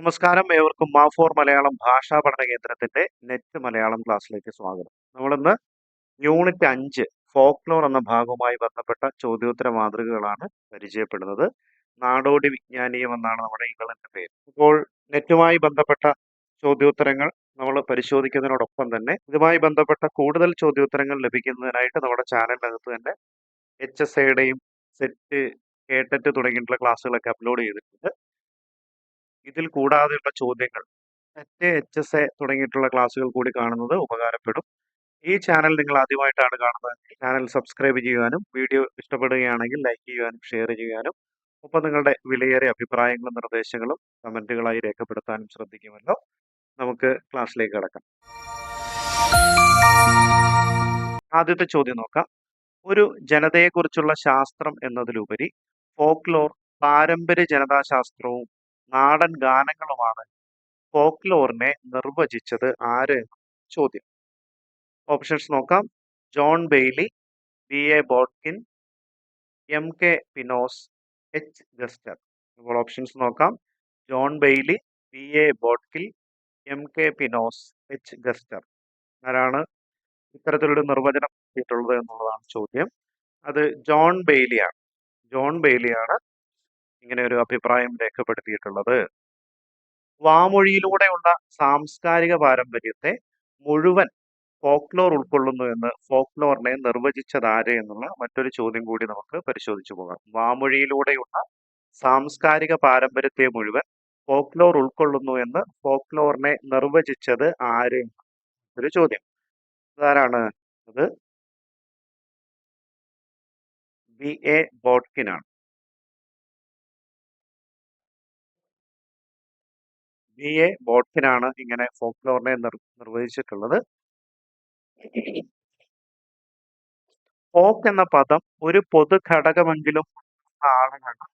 നമസ്കാരം. ഏവർക്കും മാഫോർ മലയാളം ഭാഷാ പഠന കേന്ദ്രത്തിന്റെ നെറ്റ് മലയാളം ക്ലാസ്സിലേക്ക് സ്വാഗതം. നമ്മളിന്ന് യൂണിറ്റ് അഞ്ച് ഫോക്ലോർ എന്ന ഭാഗവുമായി ബന്ധപ്പെട്ട ചോദ്യോത്തര മാതൃകകളാണ് പരിചയപ്പെടുന്നത്. നാടോടി വിജ്ഞാനീയം എന്നാണ് നമ്മുടെ ഇംഗ്ലണ്ടിന്റെ പേര്. ഇപ്പോൾ നെറ്റുമായി ബന്ധപ്പെട്ട ചോദ്യോത്തരങ്ങൾ നമ്മൾ പരിശോധിക്കുന്നതിനോടൊപ്പം തന്നെ ഇതുമായി ബന്ധപ്പെട്ട കൂടുതൽ ചോദ്യോത്തരങ്ങൾ ലഭിക്കുന്നതിനായിട്ട് നമ്മുടെ ചാനലിനകത്ത് തന്നെ എച്ച് എസ് എയുടെയും സെറ്റ് കേട്ടറ്റ് തുടങ്ങിയിട്ടുള്ള ക്ലാസ്സുകളൊക്കെ അപ്ലോഡ് ചെയ്തിട്ടുണ്ട്. ഇതിൽ കൂടാതെയുള്ള ചോദ്യങ്ങൾ നെറ്റ് എച്ച് എസ് എ തുടങ്ങിയിട്ടുള്ള ക്ലാസ്സുകൾ കൂടി കാണുന്നത് ഉപകാരപ്പെടും. ഈ ചാനൽ നിങ്ങൾ ആദ്യമായിട്ടാണ് കാണുന്നതെങ്കിൽ ചാനൽ സബ്സ്ക്രൈബ് ചെയ്യുവാനും വീഡിയോ ഇഷ്ടപ്പെടുകയാണെങ്കിൽ ലൈക്ക് ചെയ്യുവാനും ഷെയർ ചെയ്യുവാനും ഒപ്പം നിങ്ങളുടെ വിലയേറിയ അഭിപ്രായങ്ങളും നിർദ്ദേശങ്ങളും കമന്റുകളായി രേഖപ്പെടുത്താനും ശ്രദ്ധിക്കുമല്ലോ. നമുക്ക് ക്ലാസ്സിലേക്ക് കടക്കാം. ആദ്യത്തെ ചോദ്യം നോക്കാം. ഒരു ജനതയെക്കുറിച്ചുള്ള ശാസ്ത്രം എന്നതിലുപരി ഫോക്ലോർ പാരമ്പര്യ ജനതാശാസ്ത്രവും നാടൻ ഗാനങ്ങളുമാണ് ഫോക്ലോറിനെ നിർവചിച്ചത് ആര് ചോദ്യം. ഓപ്ഷൻസ് നോക്കാം. John Bailey B A Botkin M K Pinos H Gaster. അപ്പോൾ ഓപ്ഷൻസ് നോക്കാം. John Bailey B A Botkin M K Pinos H Gaster. ആരാണ് ഇത്തരത്തിലൊരു നിർവചനം കിട്ടിയിട്ടുള്ളത് എന്നുള്ളതാണ് ചോദ്യം. അത് ജോൺ ബെയ്ലിയാണ്. ജോൺ ബെയ്ലിയാണ് ഇങ്ങനെ ഒരു അഭിപ്രായം രേഖപ്പെടുത്തിയിട്ടുള്ളത്. വാമൊഴിയിലൂടെയുള്ള സാംസ്കാരിക പാരമ്പര്യത്തെ മുഴുവൻ ഫോക്ലോർ ഉൾക്കൊള്ളുന്നു എന്ന് ഫോക്ലോറിനെ നിർവചിച്ചതാര് എന്നുള്ള മറ്റൊരു ചോദ്യം കൂടി നമുക്ക് പരിശോധിച്ചു പോകാം. വാമൊഴിയിലൂടെയുള്ള സാംസ്കാരിക പാരമ്പര്യത്തെ മുഴുവൻ ഫോക്ലോർ ഉൾക്കൊള്ളുന്നു എന്ന് ഫോക്ലോറിനെ നിർവചിച്ചത് ആര് ഒരു ചോദ്യം. അതാരാണ് അത് ബി എ ബോട്ട്കിനാണ് ബി എ ബോട്ട്കിനാണ് ഇങ്ങനെ ഫോക്ലോറിനെ നിർ നിർവചിച്ചിട്ടുള്ളത് ഫോക്ക് എന്ന പദം ഒരു പൊതു ഘടകമെങ്കിലും ആളുകളാണ്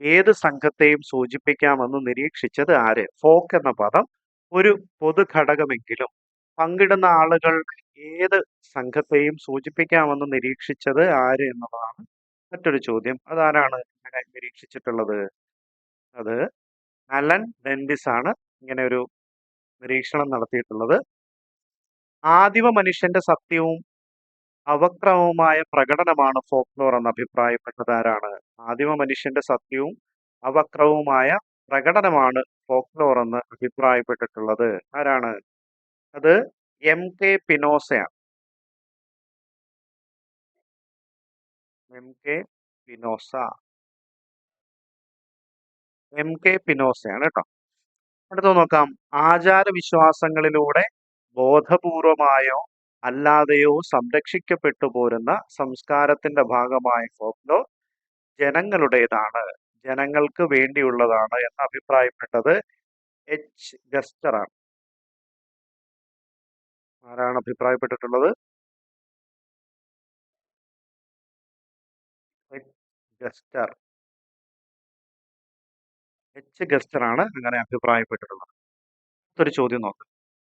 ഏത് സംഘത്തെയും സൂചിപ്പിക്കാമെന്ന് നിരീക്ഷിച്ചത് ആര്? ഫോക്ക് എന്ന പദം ഒരു പൊതു ഘടകമെങ്കിലും പങ്കിടുന്ന ആളുകൾ ഏത് സംഘത്തെയും സൂചിപ്പിക്കാമെന്ന് നിരീക്ഷിച്ചത് ആര് എന്നതാണ് മറ്റൊരു ചോദ്യം. അതാരാണ് ഇങ്ങനെ നിരീക്ഷിച്ചിട്ടുള്ളത്? അത് അലൻ ഡെൻഡിസ് ആണ് ഇങ്ങനെ ഒരു നിരീക്ഷണം നടത്തിയിട്ടുള്ളത്. ആദിമ മനുഷ്യന്റെ സത്യവും അവക്രമവുമായ പ്രകടനമാണ് ഫോക്ലോർ എന്ന് അഭിപ്രായപ്പെട്ടതാരാണ് ആദിമ മനുഷ്യന്റെ സത്യവും അവക്രവുമായ പ്രകടനമാണ് ഫോക്ലോർ എന്ന് അഭിപ്രായപ്പെട്ടിട്ടുള്ളത്. ആരാണ്? അത് M K പിനോസയാണ്. M K Pinosa. M K പിനോസയാണ് കേട്ടോ. അടുത്ത നോക്കാം. ആചാരവിശ്വാസങ്ങളിലൂടെ ബോധപൂർവമായോ അല്ലാതെയോ സംരക്ഷിക്കപ്പെട്ടു പോരുന്ന സംസ്കാരത്തിന്റെ ഭാഗമായ ഫോക്ലോർ ജനങ്ങളുടേതാണ്. ജനങ്ങൾക്ക് വേണ്ടിയുള്ളതാണ് എന്ന് അഭിപ്രായപ്പെട്ടത് എച്ച്. ഗസ്റ്റർ ആണ് ആരാണ് അഭിപ്രായപ്പെട്ടിട്ടുള്ളത്? ഗസ്റ്റർ. എച്ച് ഗസ്റ്ററാണ് അങ്ങനെ അഭിപ്രായപ്പെട്ടിട്ടുള്ളത്. ഒരു ചോദ്യം നോക്കാം.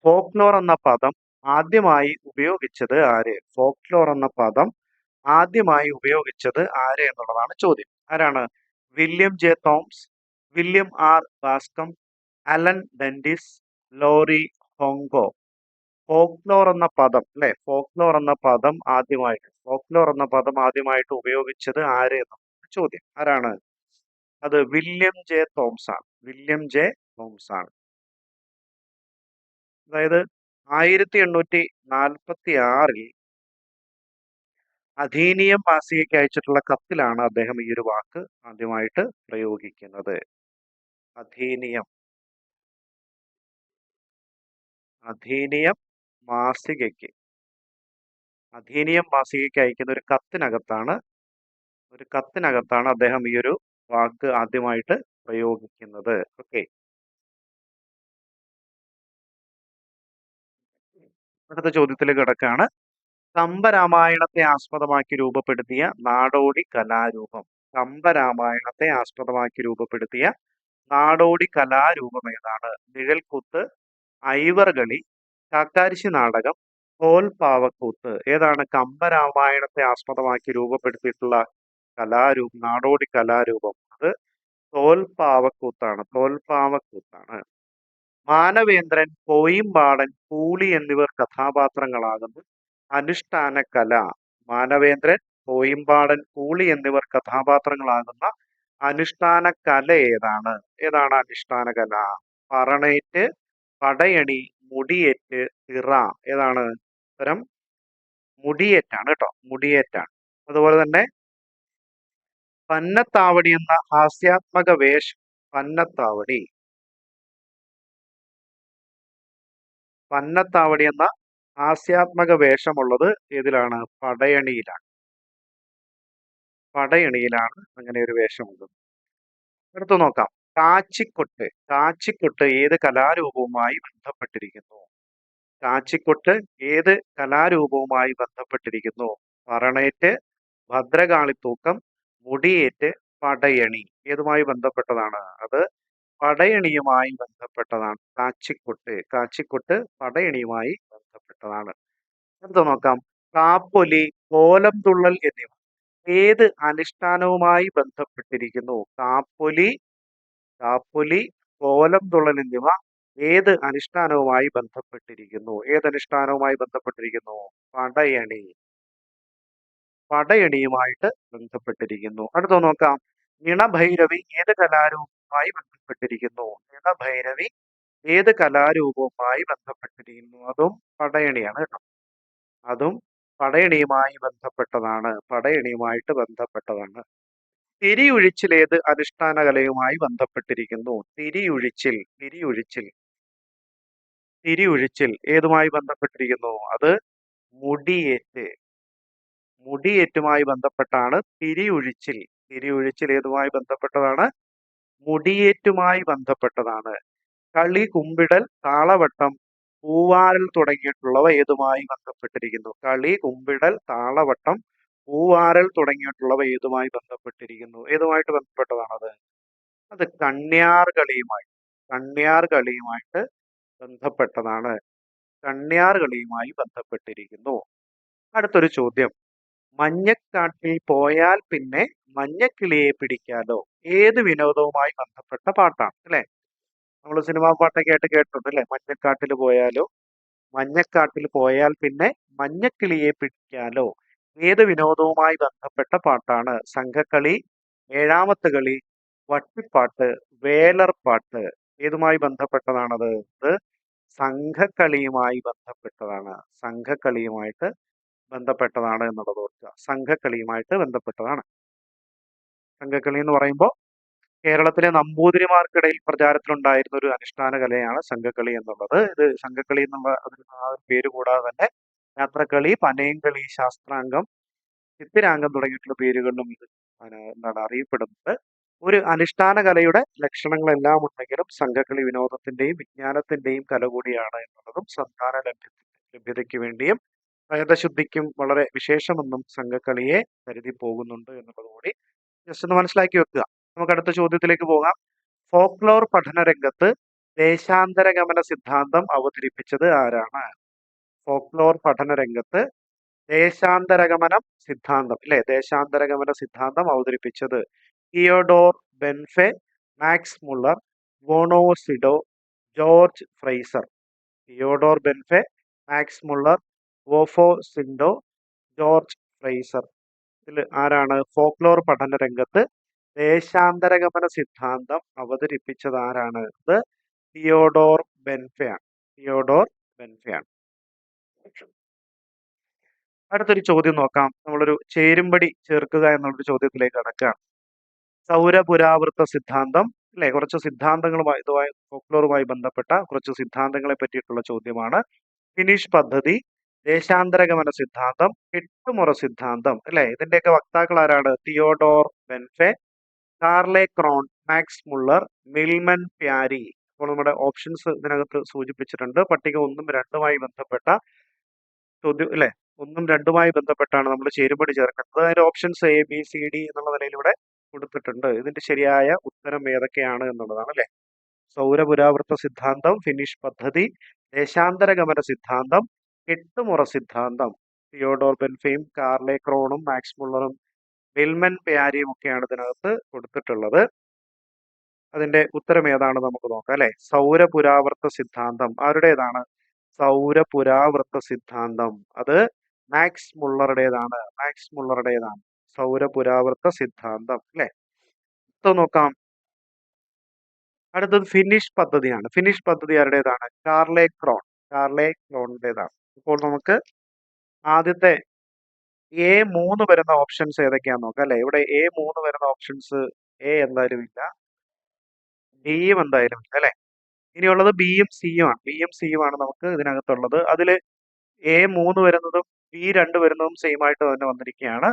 ഫോക്ലോർ എന്ന പദം ആദ്യമായി ഉപയോഗിച്ചത് ആര്? ഫോക്ലോർ എന്ന പദം ആദ്യമായി ഉപയോഗിച്ചത് ആര് എന്നുള്ളതാണ് ചോദ്യം. ആരാണ്? William J Thoms William R Bascom Alan Dundes Lauri Honko. Folklore എന്ന പദം അല്ലെ? ഫോക്ലോർ എന്ന പദം ആദ്യമായിട്ട് ഫോക്ലോർ എന്ന പദം ആദ്യമായിട്ട് ഉപയോഗിച്ചത് ആര് എന്നുള്ളതാണ് ചോദ്യം. ആരാണ്? അത് വില്യം ജെ തോംസ് ആണ് വില്യം ജെ തോംസ് ആണ് അതായത് ആയിരത്തി എണ്ണൂറ്റി നാൽപ്പത്തി ആറിൽ അധീനിയം മാസികയ്ക്ക് അയച്ചിട്ടുള്ള കത്തിലാണ് അദ്ദേഹം ഈ ഒരു വാക്ക് ആദ്യമായിട്ട് പ്രയോഗിക്കുന്നത്. അധീനിയം അധീനിയം മാസികയ്ക്ക്. അധീനിയം മാസികയ്ക്ക് അയക്കുന്ന ഒരു കത്തിനകത്താണ് ഒരു കത്തിനകത്താണ് അദ്ദേഹം ഈ ഒരു വാക്ക് ആദ്യമായിട്ട് പ്രയോഗിക്കുന്നത്. ഓക്കെ. അടുത്ത ചോദ്യത്തിലേക്ക് കിടക്കാണ്. കമ്പരാമായണത്തെ ആസ്പദമാക്കി രൂപപ്പെടുത്തിയ നാടോടി കലാരൂപം. കമ്പരാമായണത്തെ ആസ്പദമാക്കി രൂപപ്പെടുത്തിയ നാടോടി കലാരൂപം ഏതാണ്? നിഴൽക്കുത്ത് ഐവർകളി കാക്കാരിശി നാടകം കോൽപാവക്കൂത്ത് ഏതാണ് കമ്പരാമായണത്തെ ആസ്പദമാക്കി രൂപപ്പെടുത്തിയിട്ടുള്ള കലാരൂപം നാടോടി കലാരൂപം അത് തോൽപ്പാവക്കൂത്താണ് തോൽപ്പാവക്കൂത്താണ് മാനവേന്ദ്രൻ കോയിമ്പാടൻ കൂളി എന്നിവർ കഥാപാത്രങ്ങളാകുന്നു. അനുഷ്ഠാന കല മാനവേന്ദ്രൻ കോയിമ്പാടൻ കൂളി എന്നിവർ കഥാപാത്രങ്ങളാകുന്ന അനുഷ്ഠാന കല ഏതാണ്? ഏതാണ് അനുഷ്ഠാന കല? പറണേറ്റ് പടയണി മുടിയേറ്റ് തിറ ഏതാണ്? ഉത്തരം മുടിയേറ്റാണ് കേട്ടോ മുടിയേറ്റാണ്. അതുപോലെ തന്നെ പന്നത്താവടി എന്ന ഹാസ്യാത്മക വേഷം. പന്നത്താവടി. പന്നത്താവടി എന്ന ഹാസ്യാത്മക വേഷമുള്ളത് ഏതിലാണ്? പടയണിയിലാണ്. പടയണിയിലാണ് അങ്ങനെ ഒരു വേഷമുള്ളത്. എടുത്തു നോക്കാം. കാച്ചിക്കൊട്ട്. കാച്ചിക്കൊട്ട് ഏത് കലാരൂപവുമായി ബന്ധപ്പെട്ടിരിക്കുന്നു? കാച്ചിക്കൊട്ട് ഏത് കലാരൂപവുമായി ബന്ധപ്പെട്ടിരിക്കുന്നു? പറണേറ്റ് ഭദ്രകാളിത്തൂക്കം മുടിയേറ്റ് പടയണി. ഏതുമായി ബന്ധപ്പെട്ടതാണ്. അത് പടയണിയുമായി ബന്ധപ്പെട്ടതാണ്. കാച്ചിക്കൊട്ട് കാച്ചിക്കൊട്ട് പടയണിയുമായി ബന്ധപ്പെട്ടതാണ്. എന്താ നോക്കാം. കാപ്പൊലി കോലം തുള്ളൽ എന്നിവ. ഏത് അനുഷ്ഠാനവുമായി ബന്ധപ്പെട്ടിരിക്കുന്നു? കാപ്പൊലി കാപ്പൊലി കോലം തുള്ളൽ എന്നിവ ഏത് അനുഷ്ഠാനവുമായി ബന്ധപ്പെട്ടിരിക്കുന്നു? ഏത് അനുഷ്ഠാനവുമായി ബന്ധപ്പെട്ടിരിക്കുന്നു? പടയണി. പടയണിയുമായിട്ട് ബന്ധപ്പെട്ടിരിക്കുന്നു. അടുത്ത നോക്കാം. നിണഭൈരവി ഏത് കലാരൂപവുമായി ബന്ധപ്പെട്ടിരിക്കുന്നു? നിണഭൈരവി ഏത് കലാരൂപവുമായി ബന്ധപ്പെട്ടിരിക്കുന്നു? അതും പടയണിയാണ് കേട്ടോ. അതും പടയണിയുമായി ബന്ധപ്പെട്ടതാണ്. പടയണിയുമായിട്ട് ബന്ധപ്പെട്ടതാണ്. തിരിയൊഴിച്ചിൽ ഏത് അനുഷ്ഠാന കലയുമായി ബന്ധപ്പെട്ടിരിക്കുന്നു? തിരിയൊഴിച്ചിൽ തിരിയൊഴിച്ചിൽ. തിരിയൊഴിച്ചിൽ ഏതുമായി ബന്ധപ്പെട്ടിരിക്കുന്നു? അത് മുടിയേറ്റ്. മുടിയേറ്റുമായി ബന്ധപ്പെട്ടാണ് തിരിയൊഴിച്ചിൽ. തിരിയൊഴിച്ചിൽ ഏതുമായി ബന്ധപ്പെട്ടതാണ്? മുടിയേറ്റുമായി ബന്ധപ്പെട്ടതാണ്. കളി കുമ്പിടൽ താളവട്ടം പൂവാരൽ തുടങ്ങിയിട്ടുള്ളവ ഏതുമായി ബന്ധപ്പെട്ടിരിക്കുന്നു? കളി കുമ്പിടൽ താളവട്ടം പൂവാരൽ തുടങ്ങിയിട്ടുള്ളവ ഏതുമായി ബന്ധപ്പെട്ടിരിക്കുന്നു? ഏതുമായിട്ട് ബന്ധപ്പെട്ടതാണത്? അത് കണ്യാർ കളിയുമായി കണ്യാർ കളിയുമായിട്ട് ബന്ധപ്പെട്ടതാണ്. കണ്യാർ കളിയുമായി ബന്ധപ്പെട്ടിരിക്കുന്നു. അടുത്തൊരു ചോദ്യം. മഞ്ഞക്കാട്ടിൽ പോയാൽ പിന്നെ മഞ്ഞക്കിളിയെ പിടിക്കാലോ? ഏത് വിനോദവുമായി ബന്ധപ്പെട്ട പാട്ടാണ് അല്ലെ? നമ്മൾ സിനിമാ പാട്ടൊക്കെ ആയിട്ട് കേട്ടിട്ടുണ്ട് അല്ലെ? മഞ്ഞക്കാട്ടിൽ പോയാലോ? മഞ്ഞക്കാട്ടിൽ പോയാൽ പിന്നെ മഞ്ഞക്കിളിയെ പിടിക്കാലോ? ഏത് വിനോദവുമായി ബന്ധപ്പെട്ട പാട്ടാണ്? സംഘക്കളി ഏഴാമത്തെ കളി വട്ടിപ്പാട്ട് വേലർപാട്ട് ഏതുമായി ബന്ധപ്പെട്ടതാണത്? ഇത് സംഘക്കളിയുമായി ബന്ധപ്പെട്ടതാണ്. സംഘക്കളിയുമായിട്ട് ബന്ധപ്പെട്ടതാണ് എന്നുള്ളത് ഓർക്കുക. സംഘക്കളിയുമായിട്ട് ബന്ധപ്പെട്ടതാണ്. സംഘക്കളി എന്ന് പറയുമ്പോൾ കേരളത്തിലെ നമ്പൂതിരിമാർക്കിടയിൽ പ്രചാരത്തിലുണ്ടായിരുന്ന ഒരു അനുഷ്ഠാന കലയാണ് സംഘക്കളി എന്നുള്ളത്. ഇത് സംഘക്കളി എന്നുള്ള ആ ഒരു പേര് കൂടാതെ തന്നെ യാത്രക്കളി പനയംകളി ശാസ്ത്രാംഗം ചിത്തിരാംഗം തുടങ്ങിയിട്ടുള്ള പേരുകളിലും ഇത് എന്താണ് അറിയപ്പെടുന്നത്. ഒരു അനുഷ്ഠാന കലയുടെ ലക്ഷണങ്ങളെല്ലാം ഉണ്ടെങ്കിലും സംഘക്കളി വിനോദത്തിന്റെയും വിജ്ഞാനത്തിന്റെയും കല കൂടിയാണ് എന്നുള്ളതും സന്താന ലഭ്യ ലഭ്യതയ്ക്ക് വേണ്ടിയും പ്രേതശുദ്ധിക്കും വളരെ വിശേഷമെന്നും സംഘക്കളിയെ കരുതി പോകുന്നുണ്ട് എന്നുള്ളത് കൂടി ജസ്റ്റ് ഒന്ന് മനസ്സിലാക്കി വെക്കുക. നമുക്ക് അടുത്ത ചോദ്യത്തിലേക്ക് പോകാം. ഫോക്ലോർ പഠന രംഗത്ത് ദേശാന്തരഗമന സിദ്ധാന്തം അവതരിപ്പിച്ചത് ആരാണ്? ഫോക്ലോർ പഠന രംഗത്ത് ദേശാന്തരഗമനം സിദ്ധാന്തം അല്ലെ ദേശാന്തരഗമന സിദ്ധാന്തം അവതരിപ്പിച്ചത് Theodor Benfey Max Muller von Sydow George Frazer. Theodor Benfey Max Muller von Sydow George Frazer. ഇതിൽ ആരാണ്? ഫോക്ലോർ പഠന രംഗത്ത് ദേശാന്തരഗമന സിദ്ധാന്തം അവതരിപ്പിച്ചത് ആരാണ്? ഇത് തിയോഡോർ ബെൻഫയാണ്. തിയോഡോർ ബെൻഫയാണ്. അടുത്തൊരു ചോദ്യം നോക്കാം. നമ്മളൊരു ചേരുംപടി ചേർക്കുക എന്നുള്ളൊരു ചോദ്യത്തിലേക്ക് കടക്കുകയാണ്. സൗരപുരാവൃത്ത സിദ്ധാന്തം അല്ലെ? കുറച്ച് സിദ്ധാന്തങ്ങളുമായി ഇതുമായി ഫോക്ലോറുമായി ബന്ധപ്പെട്ട കുറച്ച് സിദ്ധാന്തങ്ങളെ പറ്റിയിട്ടുള്ള ചോദ്യമാണ്. ഫിനിഷ് പദ്ധതി ദേശാന്തരഗമന സിദ്ധാന്തം എട്ടുമുറ സിദ്ധാന്തം അല്ലെ? ഇതിന്റെയൊക്കെ വക്താക്കൾ ആരാണ്? Theodor Benfey Kaarle Krohn Max Muller Milman Parry. അപ്പോൾ നമ്മുടെ ഓപ്ഷൻസ് ഇതിനകത്ത് സൂചിപ്പിച്ചിട്ടുണ്ട്. പട്ടിക ഒന്നും രണ്ടുമായി ബന്ധപ്പെട്ട ചോദ്യം അല്ലെ? ഒന്നും രണ്ടുമായി ബന്ധപ്പെട്ടാണ് നമ്മൾ ചേരുപടി ചേർക്കുന്നത്. അതിന്റെ options A B C D എന്നുള്ള നിലയിൽ ഇവിടെ കൊടുത്തിട്ടുണ്ട്. ഇതിന്റെ ശരിയായ ഉത്തരം ഏതൊക്കെയാണ് എന്നുള്ളതാണ് അല്ലെ? സൗരപുരാവൃത്ത സിദ്ധാന്തം ഫിനിഷ് പദ്ധതി ദേശാന്തരഗമന സിദ്ധാന്തം എട്ടുമുറ സിദ്ധാന്തം. തിയോഡോർ ബെൻഫെയും കാർലെ ക്രോണും മാക്സ് മുള്ളറും വിൽമൻ പ്യാരിയും ഒക്കെയാണ് ഇതിനകത്ത് കൊടുത്തിട്ടുള്ളത്. അതിന്റെ ഉത്തരം ഏതാണ് നമുക്ക് നോക്കാം അല്ലെ? സൗരപുരാവൃത്ത സിദ്ധാന്തം. ആരുടേതാണ്? സൗരപുരാവൃത്ത സിദ്ധാന്തം. അത് മാക്സ് മുള്ളറുടേതാണ്. മാക്സ് മുള്ളറുടേതാണ്. സൗരപുരാവൃത്ത സിദ്ധാന്തം അല്ലെ? നോക്കാം. അടുത്തത് ഫിനിഷ് പദ്ധതിയാണ്. ഫിനിഷ് പദ്ധതി ആരുടേതാണ്? Kaarle Krohn. കാർലെ ക്രോണിന്റെതാണ്. ഇപ്പോൾ നമുക്ക് ആദ്യത്തെ എ മൂന്ന് വരുന്ന ഓപ്ഷൻസ് ഏതൊക്കെയാന്ന് നോക്കാം അല്ലെ? ഇവിടെ എ മൂന്ന് വരുന്ന ഓപ്ഷൻസ് എ എന്തായാലും ഇല്ല. ഡിയും എന്തായാലും ഇല്ല അല്ലെ? ഇനിയുള്ളത് ബിയും സിയും ആണ്. ബിയും സിയും ആണ് നമുക്ക് ഇതിനകത്തുള്ളത്. അതിൽ എ മൂന്ന് വരുന്നതും ബി രണ്ട് വരുന്നതും സെയിം ആയിട്ട് തന്നെ വന്നിരിക്കുകയാണ്.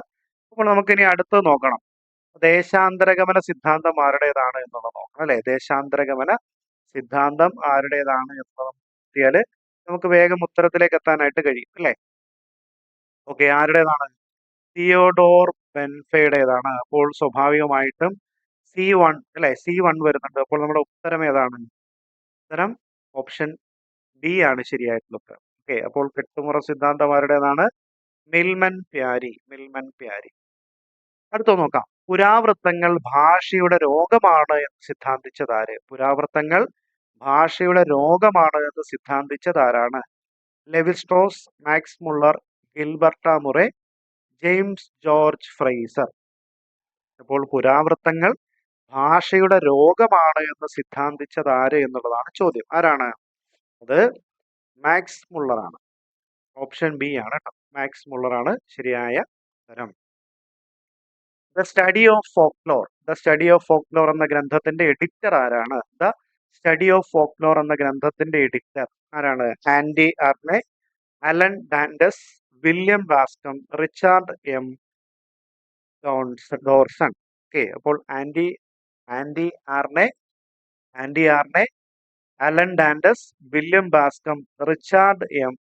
അപ്പോൾ നമുക്ക് ഇനി അടുത്തത് നോക്കണം. ദേശാന്തരഗമന സിദ്ധാന്തം ആരുടേതാണ് എന്നുള്ളത് നോക്കണം അല്ലെ? ദേശാന്തരഗമന സിദ്ധാന്തം ആരുടേതാണ് എന്നുള്ളത് നോക്കിയാൽ നമുക്ക് വേഗം ഉത്തരത്തിലേക്ക് എത്താനായിട്ട് കഴിയും അല്ലെ? ഓക്കെ ആരുടേതാണ്? തിയോഡോർ ബെൻഫയുടേതാണ്. അപ്പോൾ സ്വാഭാവികമായിട്ടും സി വൺ അല്ലെ? സി വൺ വരുന്നുണ്ട്. അപ്പോൾ നമ്മുടെ ഉത്തരം ഏതാണ്? ഉത്തരം ഓപ്ഷൻ ബി ആണ് ശരിയായിട്ടുള്ള ഉത്തരം ഓക്കെ അപ്പോൾ കെട്ടുമുറ സിദ്ധാന്തം ആരുടേതാണ് മിൽമൻ പ്യാരി മിൽമൻ പ്യാരി. അടുത്ത നോക്കാം. പുരാവൃത്തങ്ങൾ ഭാഷയുടെ രോഗമാണ് എന്ന് സിദ്ധാന്തിച്ചതാര് പുരാവൃത്തങ്ങൾ ഭാഷയുടെ രോഗമാണ് എന്ന് സിദ്ധാന്തിച്ചതാരാണ്? Levi Strauss Max Muller Gilbert Murray James George Frazer. അപ്പോൾ പുരാവൃത്തങ്ങൾ ഭാഷയുടെ രോഗമാണ് എന്ന് സിദ്ധാന്തിച്ചത് ആര് എന്നുള്ളതാണ് ചോദ്യം. ആരാണ്? അത് മാക്സ് മുള്ളറാണ്. ഓപ്ഷൻ ബി ആണ് കേട്ടോ മാക്സ് മുള്ളറാണ് ശരിയായ ഉത്തരം. The study of folklore the study of folklore എന്ന ഗ്രന്ഥത്തിന്റെ എഡിറ്റർ ആരാണ്? ദ സ്റ്റഡി ഓഫ് ഫോക്ലോർ എന്ന ഗ്രന്ഥത്തിന്റെ എഡിറ്റർ ആരാണ്? Antti Aarne Alan Dundes William Bascom Richard M Dorson okay അപ്പോൾ Antti Antti Aarne Antti Aarne Alan Dundes William Bascom Richard M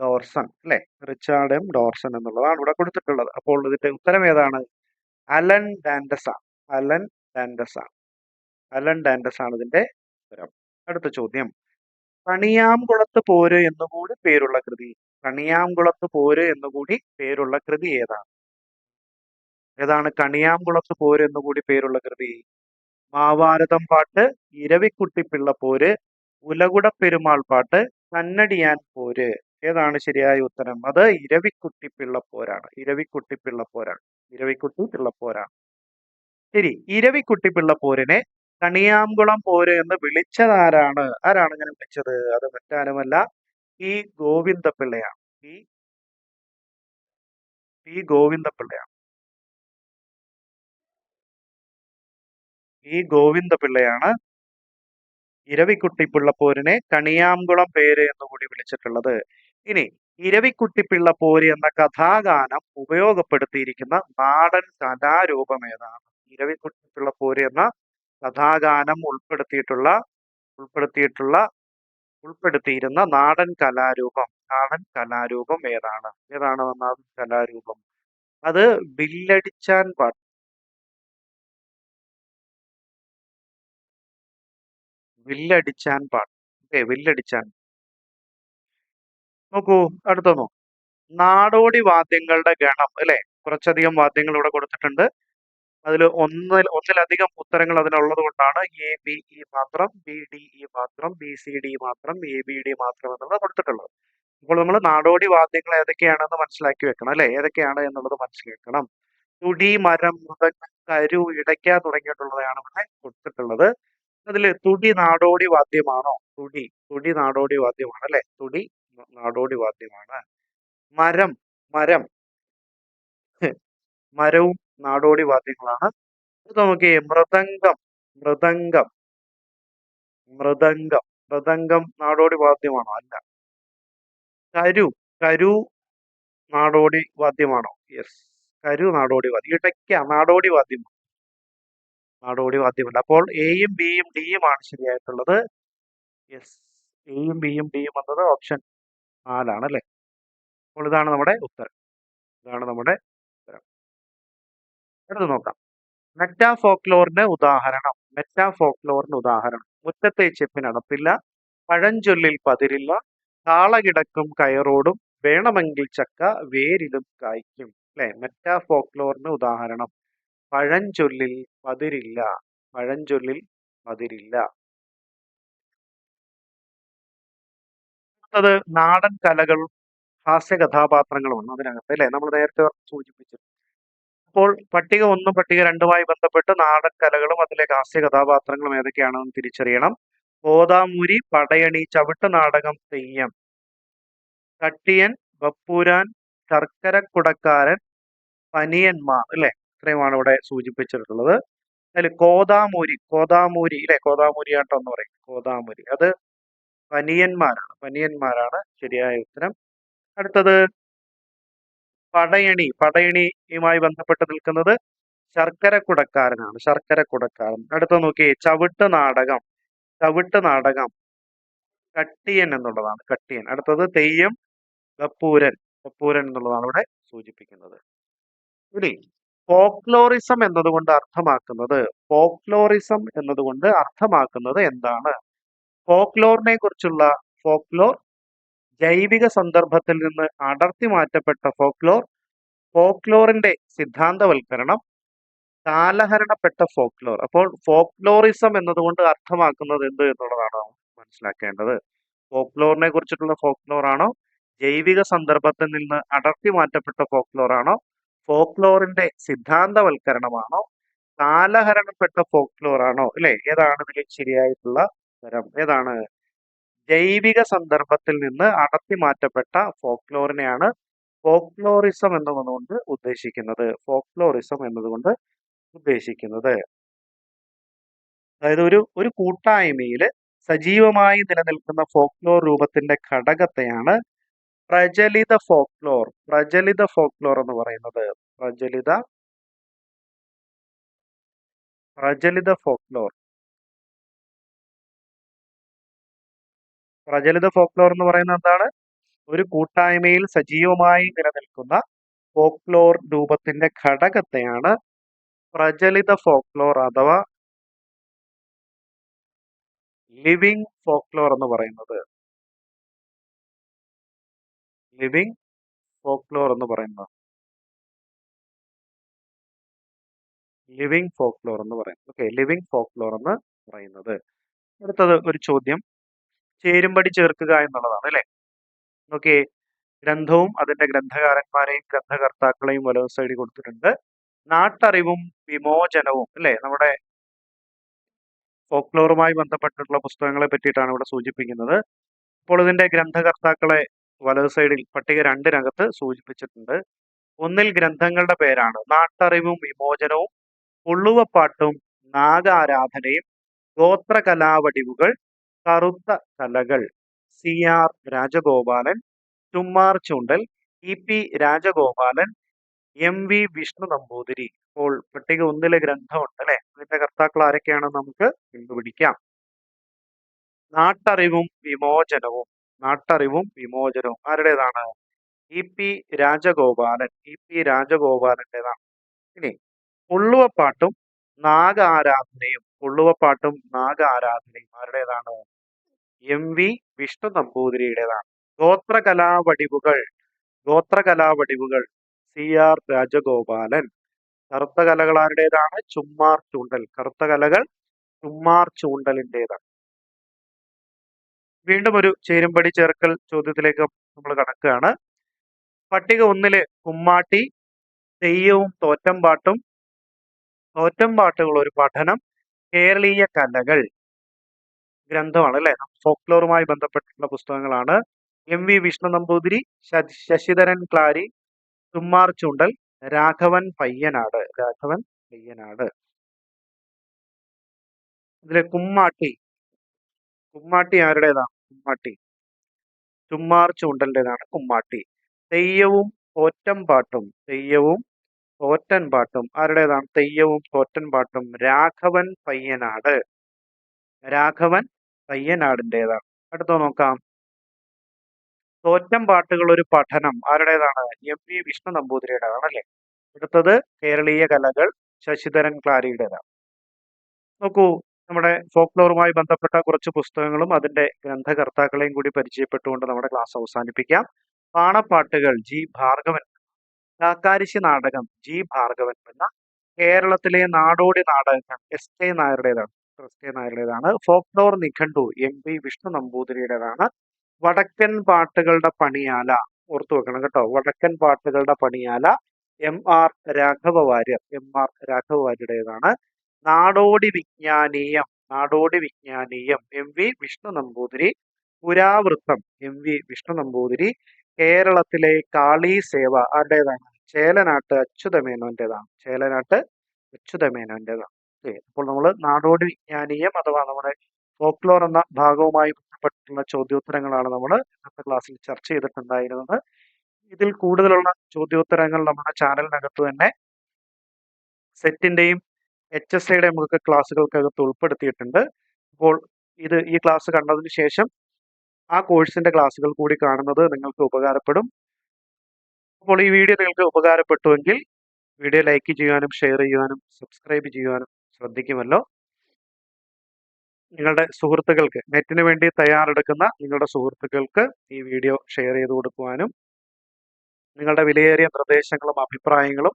Dorson അല്ലെ? Richard M ഡോർസൺ എന്നുള്ളതാണ് ഇവിടെ കൊടുത്തിട്ടുള്ളത്. അപ്പോൾ ഇതിന്റെ ഉത്തരം ഏതാണ്? അലൻ ഡാൻഡസ് ആണ്. അലൻ ഡാൻഡസ് ആണ്. അലൻ ഡാൻഡസ് ആണ് ഇതിന്റെ ഉത്തരം. അടുത്ത ചോദ്യം. കണിയാംകുളത്ത് പോര് എന്നുകൂടി പേരുള്ള കൃതി. കണിയാംകുളത്ത് പോര് എന്നുകൂടി പേരുള്ള കൃതി ഏതാണ്? ഏതാണ് കണിയാംകുളത്ത് പോര് എന്നുകൂടി പേരുള്ള കൃതി? മാവാരതം പാട്ട് ഇരവിക്കുട്ടിപ്പിള്ള പോര് ഉലകുട പെരുമാൾ പാട്ട് കന്നടിയാൻ പോര്. ഏതാണ് ശരിയായ ഉത്തരം? അത് ഇരവിക്കുട്ടി പോരാണ്. ഇരവിക്കുട്ടി പോരാണ്. ഇരവിക്കുട്ടി പോരാണ്. ശരി ഇരവിക്കുട്ടി പോരിനെ കണിയാംകുളം പോര് എന്ന് വിളിച്ചത് ആരാണ് ആരാണ് ഇങ്ങനെ വിളിച്ചത്? അത് മറ്റാരുമല്ല. പി. ഗോവിന്ദപിള്ളയാണ്. പി. പി. ഗോവിന്ദപിള്ളയാണ്. ഈ ഗോവിന്ദപിള്ളയാണ് ഇരവിക്കുട്ടിപ്പിള്ളപ്പോരിനെ കണിയാംകുളം പേര് എന്നുകൂടി വിളിച്ചിട്ടുള്ളത്. ഇനി ഇരവിക്കുട്ടിപ്പിള്ളപ്പോര് എന്ന കഥാഗാനം ഉപയോഗപ്പെടുത്തിയിരിക്കുന്ന നാടൻ കലാരൂപം ഏതാണ്? ഇരവിക്കുട്ടിപ്പിള്ളപ്പോര് എന്ന കഥാഗാനം ഉൾപ്പെടുത്തിയിട്ടുള്ള ഉൾപ്പെടുത്തിയിട്ടുള്ള ഉൾപ്പെടുത്തിയിരുന്ന നാടൻ കലാരൂപം. നാടൻ കലാരൂപം ഏതാണ്? ഏതാണ് നാടൻ കലാരൂപം? അത് ബില്ലടിച്ചാൻ പാട്ട് വില്ലടിച്ചാൻ പാട്ട് ഓക്കെ വില്ലടിച്ചാൻ നോക്കൂ അടുത്ത നോക്കൂ. നാടോടി വാദ്യങ്ങളുടെ ഗണം അല്ലെ? കുറച്ചധികം വാദ്യങ്ങൾ ഇവിടെ കൊടുത്തിട്ടുണ്ട്. അതിൽ ഒന്നിൽ ഒന്നിലധികം ഉത്തരങ്ങൾ അതിനുള്ളത് കൊണ്ടാണ് എ ബി ഇ മാത്രം ബി ഡി ഇ മാത്രം ബി സി ഡി മാത്രം എ ബി ഡി മാത്രം എന്നുള്ളത് കൊടുത്തിട്ടുള്ളത്. അപ്പോൾ നമ്മൾ നാടോടി വാദ്യങ്ങൾ ഏതൊക്കെയാണെന്ന് മനസ്സിലാക്കി വെക്കണം അല്ലെ? ഏതൊക്കെയാണ് എന്നുള്ളത് മനസ്സിലാക്കണം. തുടി മരം മൃദംഗം കരു ഇടയ്ക്ക തുടങ്ങിയിട്ടുള്ളതാണ് ഇവിടെ കൊടുത്തിട്ടുള്ളത്. അതിൽ തുടി നാടോടി വാദ്യമാണോ? തുടി തുടി നാടോടി വാദ്യമാണ് അല്ലെ? തുടി നാടോടി വാദ്യമാണ്. മരം മരം. മരവും നാടോടി വാദ്യങ്ങളാണ്. നോക്കിയേ മൃദംഗം മൃദംഗം മൃദംഗം മൃദംഗം നാടോടി വാദ്യമാണോ? അല്ല. കരു കരു നാടോടി വാദ്യമാണോ? യെസ്. കരു നാടോടി വാദ്യം. ഇടയ്ക്ക നാടോടി വാദ്യമാണ് നാടോടി വാദ്യമല്ല അപ്പോൾ എയും ബിയും ഡിയും ആണ് ശരിയായിട്ടുള്ളത്. യെസ്. എയും ബിയും ഡിയും വന്നത് ഓപ്ഷൻ നാലാണ് അല്ലേ? അപ്പോൾ ഇതാണ് നമ്മുടെ ഉത്തരം. ഇതാണ് നമ്മുടെ എടുത്ത് നോക്കാം. മെറ്റാഫോക്ലോറിന്റെ ഉദാഹരണം. മെറ്റാഫോക്ലോറിന്റെ ഉദാഹരണം. മുറ്റത്തെ ചെപ്പിനടപ്പില്ല പഴഞ്ചൊല്ലിൽ പതിരില്ല കാളകിടക്കും കയറോടും വേണമെങ്കിൽ ചക്ക വേരിലും കായ്ക്കും. അല്ലെ? മെറ്റാഫോക്ലോറിന് ഉദാഹരണം. പഴഞ്ചൊല്ലിൽ പതിരില്ല പഴഞ്ചൊല്ലിൽ പതിരില്ല. അടുത്തത് നാടൻ കലകളും ഹാസ്യ കഥാപാത്രങ്ങളുമാണ് അതിനകത്ത്. അല്ലെ? നമ്മൾ നേരത്തെ സൂചിപ്പിച്ചു അപ്പോൾ പട്ടിക ഒന്നും പട്ടിക രണ്ടുമായി ബന്ധപ്പെട്ട് നാടൻ കലകളും അതിലെ ഹാസ്യ കഥാപാത്രങ്ങളും ഏതൊക്കെയാണെന്ന് തിരിച്ചറിയണം. കോതാമൂരി പടയണി ചവിട്ട് നാടകം തെയ്യം. കട്ടിയൻ ബപ്പൂരാൻ ശർക്കര കുടക്കാരൻ പനിയന്മാർ അല്ലെ? ഇത്രയുമാണ് ഇവിടെ സൂചിപ്പിച്ചിട്ടുള്ളത്. അതിൽ കോതാമൂരി കോതാമൂരി അല്ലെ കോതാമൂരി ആട്ടോ എന്ന് പറയും. കോതാമൂരി അത് പനിയന്മാരാണ്. പനിയന്മാരാണ് ശരിയായ ഉത്തരം. അടുത്തത് പടയണി പടയണിയുമായി ബന്ധപ്പെട്ട് നിൽക്കുന്നത് ശർക്കര കുടക്കാരനാണ് ശർക്കര കുടക്കാരൻ. അടുത്ത നോക്കിയേ ചവിട്ട് നാടകം ചവിട്ട് നാടകം. കട്ടിയൻ എന്നുള്ളതാണ് കട്ടിയൻ. അടുത്തത് തെയ്യം കപ്പൂരൻ കപ്പൂരൻ എന്നുള്ളതാണ് ഇവിടെ സൂചിപ്പിക്കുന്നത്. ഇനി ഫോക്ലോറിസം എന്നതുകൊണ്ട് അർത്ഥമാക്കുന്നത് ഫോക്ലോറിസം എന്നതുകൊണ്ട് അർത്ഥമാക്കുന്നത് എന്താണ്? ഫോക്ലോറിനെ കുറിച്ചുള്ള ഫോക്ലോർ ജൈവിക സന്ദർഭത്തിൽ നിന്ന് അടർത്തി മാറ്റപ്പെട്ട ഫോക്ലോർ ഫോക്ലോറിന്റെ സിദ്ധാന്തവൽക്കരണം കാലഹരണപ്പെട്ട ഫോക്ലോർ അപ്പോൾ ഫോക്ലോറിസം എന്നതുകൊണ്ട് അർത്ഥമാക്കുന്നത് എന്ത് എന്നുള്ളതാണ് മനസ്സിലാക്കേണ്ടത്. ഫോക്ലോറിനെ കുറിച്ചിട്ടുള്ള ഫോക്ലോർ ആണോ? ജൈവിക സന്ദർഭത്തിൽ നിന്ന് അടർത്തി മാറ്റപ്പെട്ട ഫോക്ലോർ ആണോ? ഫോക്ലോറിന്റെ സിദ്ധാന്തവൽക്കരണമാണോ? കാലഹരണപ്പെട്ട ഫോക്ലോർ ആണോ? അല്ലെ ഏതാണ് ഇതിൽ ശരിയായിട്ടുള്ള തരം? ഏതാണ് ജൈവിക സന്ദർഭത്തിൽ നിന്ന് അടർത്തി മാറ്റപ്പെട്ട ഫോക്ലോറിനെയാണ് ഫോക്ലോറിസം എന്നതുകൊണ്ട് ഉദ്ദേശിക്കുന്നത്. ഫോക്ലോറിസം എന്നതുകൊണ്ട് ഉദ്ദേശിക്കുന്നത്. അതായത് ഒരു ഒരു കൂട്ടായ്മയിൽ സജീവമായി നിലനിൽക്കുന്ന ഫോക്ലോർ രൂപത്തിന്റെ ഘടകത്തെയാണ് പ്രചലിത ഫോക്ലോർ പ്രചലിത ഫോക്ലോർ എന്ന് പറയുന്നത്. പ്രചലിത പ്രചലിത ഫോക്ലോർ. പ്രചലിത ഫോക്ലോർ എന്ന് പറയുന്നത് എന്താണ്? ഒരു കൂട്ടായ്മയിൽ സജീവമായി നിലനിൽക്കുന്ന ഫോക്ലോർ രൂപത്തിന്റെ ഘടകത്തെയാണ് പ്രചലിത ഫോക്ലോർ അഥവാ ലിവിങ് ഫോക്ലോർ എന്ന് പറയുന്നത്. ലിവിങ് ഫോക്ലോർ എന്ന് പറയുന്നത്. ലിവിങ് ഫോക്ലോർ എന്ന് പറയുന്നത്. ഓക്കെ ലിവിങ് ഫോക്ലോർ എന്ന് പറയുന്നത്. അടുത്തത് ഒരു ചോദ്യം. ചേരുംപടി ചേർക്കുക എന്നുള്ളതാണ് അല്ലെ? ഓക്കെ ഗ്രന്ഥവും അതിന്റെ ഗ്രന്ഥകാരന്മാരെയും ഗ്രന്ഥകർത്താക്കളെയും വലവ് സൈഡിൽ കൊടുത്തിട്ടുണ്ട്. നാട്ടറിവും വിമോചനവും അല്ലെ? നമ്മുടെ ഫോക്ലോറുമായി ബന്ധപ്പെട്ടിട്ടുള്ള പുസ്തകങ്ങളെ പറ്റിയിട്ടാണ് ഇവിടെ സൂചിപ്പിക്കുന്നത്. അപ്പോൾ ഇതിന്റെ ഗ്രന്ഥകർത്താക്കളെ വലത് സൈഡിൽ പട്ടിക രണ്ടിനകത്ത് സൂചിപ്പിച്ചിട്ടുണ്ട്. ഒന്നിൽ ഗ്രന്ഥങ്ങളുടെ പേരാണ്. നാട്ടറിവും വിമോചനവും ഉള്ളുവപ്പാട്ടും നാഗാരാധനയും ഗോത്രകലാവടിവുകൾ കറുത്ത കലകൾ C R Rajagopalan Chummar Choondal E P Rajagopalan M V Vishnu Namboothiri. അപ്പോൾ പട്ടിക ഒന്നിലെ ഗ്രന്ഥമുണ്ട് അല്ലെ? അതിന്റെ കർത്താക്കൾ ആരൊക്കെയാണ് നമുക്ക് കണ്ടുപിടിക്കാം. നാട്ടറിവും വിമോചനവും. നാട്ടറിവും വിമോചനവും. ആരുടേതാണ്? E P Rajagopalan. E P രാജഗോപാലന്റെതാണ്. ഇനി ഉള്ളുവപ്പാട്ടും നാഗാരാധനയും. ഉള്ളുവപ്പാട്ടും നാഗാരാധനയും ആരുടേതാണ്? എം വി വിഷ്ണു നമ്പൂതിരിയുടേതാണ്. ഗോത്രകലാവടിവുകൾ ഗോത്രകലാവടിവുകൾ സി ആർ രാജഗോപാലൻ. കറുത്ത കലകളാരുടേതാണ് ചുമ്മാർ ചൂണ്ടൽ. കറുത്ത കലകൾ ചുമ്മാർ ചൂണ്ടലിന്റെതാണ്. വീണ്ടും ഒരു ചേരുംപടി ചേർക്കൽ ചോദ്യത്തിലേക്ക് നമ്മൾ കടക്കുകയാണ്. പട്ടിക ഒന്നിൽ കുമ്മാട്ടി തെയ്യവും തോറ്റംപാട്ടും തോറ്റംപാട്ടുകൾ ഒരു പഠനം കേരളീയ കലകൾ. ഗ്രന്ഥമാണ് അല്ലെ ഫോക്ലോറുമായി ബന്ധപ്പെട്ടിട്ടുള്ള പുസ്തകങ്ങളാണ്. M V Vishnu Namboothiri Sasidharan Claari Chummar Choondal Raghavan Payyanad Raghavan Payyanad. ഇതിലെ കുമ്മാട്ടി കുമ്മാട്ടി ആരുടേതാണ്? കുമ്മാട്ടി. ചുമ്മാർ ചൂണ്ടലിന്റെതാണ് കുമ്മാട്ടി. തെയ്യവും തോറ്റൻ പാട്ടും തെയ്യവും തോറ്റൻ പാട്ടും. ആരുടേതാണ്? തെയ്യവും തോറ്റൻ പാട്ടും. രാഘവൻ പയ്യനാട്. രാഘവൻ പയ്യനാടിന്റെതാണ് അടുത്ത നോക്കാം. തോറ്റം പാട്ടുകൾ ഒരു പഠനം ആരുടേതാണ്? എം വി വിഷ്ണു നമ്പൂതിരിയുടേതാണ് അല്ലേ? അടുത്തത് കേരളീയ കലകൾ ശശിധരൻ ക്ലാരിയുടേതാണ്. നോക്കൂ നമ്മുടെ ഫോക്ലോറുമായി ബന്ധപ്പെട്ട കുറച്ച് പുസ്തകങ്ങളും അതിന്റെ ഗ്രന്ഥകർത്താക്കളെയും കൂടി പരിചയപ്പെട്ടുകൊണ്ട് നമ്മുടെ ക്ലാസ് അവസാനിപ്പിക്കാം. പാണപ്പാട്ടുകൾ ജി ഭാർഗവൻ കാക്കാരിശി നാടകം ജി ഭാർഗവൻ എന്ന കേരളത്തിലെ നാടോടി നാടകങ്ങൾ എസ് കെ നായരുടേതാണ്. എസ് കെ നായരുടേതാണ് ഫോക്ലോർ നിഘണ്ടു. എം പി വിഷ്ണു നമ്പൂതിരിയുടേതാണ്. വടക്കൻ പാട്ടുകളുടെ പണിയാല ഓർത്തു വെക്കണം കേട്ടോ. വടക്കൻ പാട്ടുകളുടെ പണിയാല M R Raghava Warrier M R Raghava വാര്യരുടേതാണ് നാടോടി വിജ്ഞാനീയം നാടോടി വിജ്ഞാനീയം എം വി വിഷ്ണു നമ്പൂതിരി പുരാവൃത്തം എം വി വിഷ്ണു നമ്പൂതിരി കേരളത്തിലെ കാളി സേവ ആരുടേതാണ്? ചേലനാട്ട് അച്യുതമേനോന്റേതാണ്. ചേലനാട്ട് അച്യുതമേനോന്റേതാണ്. അപ്പോൾ നമ്മൾ നാടോടി വിജ്ഞാനീയം അഥവാ നമ്മുടെ ഫോക്ലോർ എന്ന ഭാഗവുമായി ബന്ധപ്പെട്ടിട്ടുള്ള ചോദ്യോത്തരങ്ങളാണ് നമ്മൾ ഇന്നത്തെ ക്ലാസ്സിൽ ചർച്ച ചെയ്തിട്ടുണ്ടായിരുന്നത്. ഇതിൽ കൂടുതലുള്ള ചോദ്യോത്തരങ്ങൾ നമ്മുടെ ചാനലിനകത്ത് തന്നെ സെറ്റിന്റെയും എച്ച് എസ് ഐയുടെയും ഒക്കെ ക്ലാസ്സുകൾക്കകത്ത് ഉൾപ്പെടുത്തിയിട്ടുണ്ട്. അപ്പോൾ ഇത് ഈ ക്ലാസ് കണ്ടതിന് ശേഷം ആ കോഴ്സിന്റെ ക്ലാസ്സുകൾ കൂടി കാണുന്നത് നിങ്ങൾക്ക് ഉപകാരപ്പെടും. അപ്പോൾ ഈ വീഡിയോ നിങ്ങൾക്ക് ഉപകാരപ്പെട്ടുവെങ്കിൽ വീഡിയോ ലൈക്ക് ചെയ്യാനും ഷെയർ ചെയ്യുവാനും സബ്സ്ക്രൈബ് ചെയ്യാനും ശ്രദ്ധിക്കുമല്ലോ. നിങ്ങളുടെ സുഹൃത്തുക്കൾക്ക് നെറ്റിന് വേണ്ടി തയ്യാറെടുക്കുന്ന നിങ്ങളുടെ സുഹൃത്തുക്കൾക്ക് ഈ വീഡിയോ ഷെയർ ചെയ്ത് കൊടുക്കുവാനും നിങ്ങളുടെ വിലയേറിയ നിർദ്ദേശങ്ങളും അഭിപ്രായങ്ങളും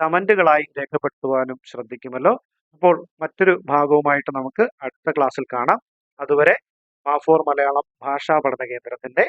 കമന്റുകളായി രേഖപ്പെടുത്തുവാനും ശ്രദ്ധിക്കുമല്ലോ. അപ്പോൾ മറ്റൊരു ഭാഗവുമായിട്ട് നമുക്ക് അടുത്ത ക്ലാസ്സിൽ കാണാം. അതുവരെ മാഫോർ മലയാളം ഭാഷാ പഠന കേന്ദ്രത്തിന്റെ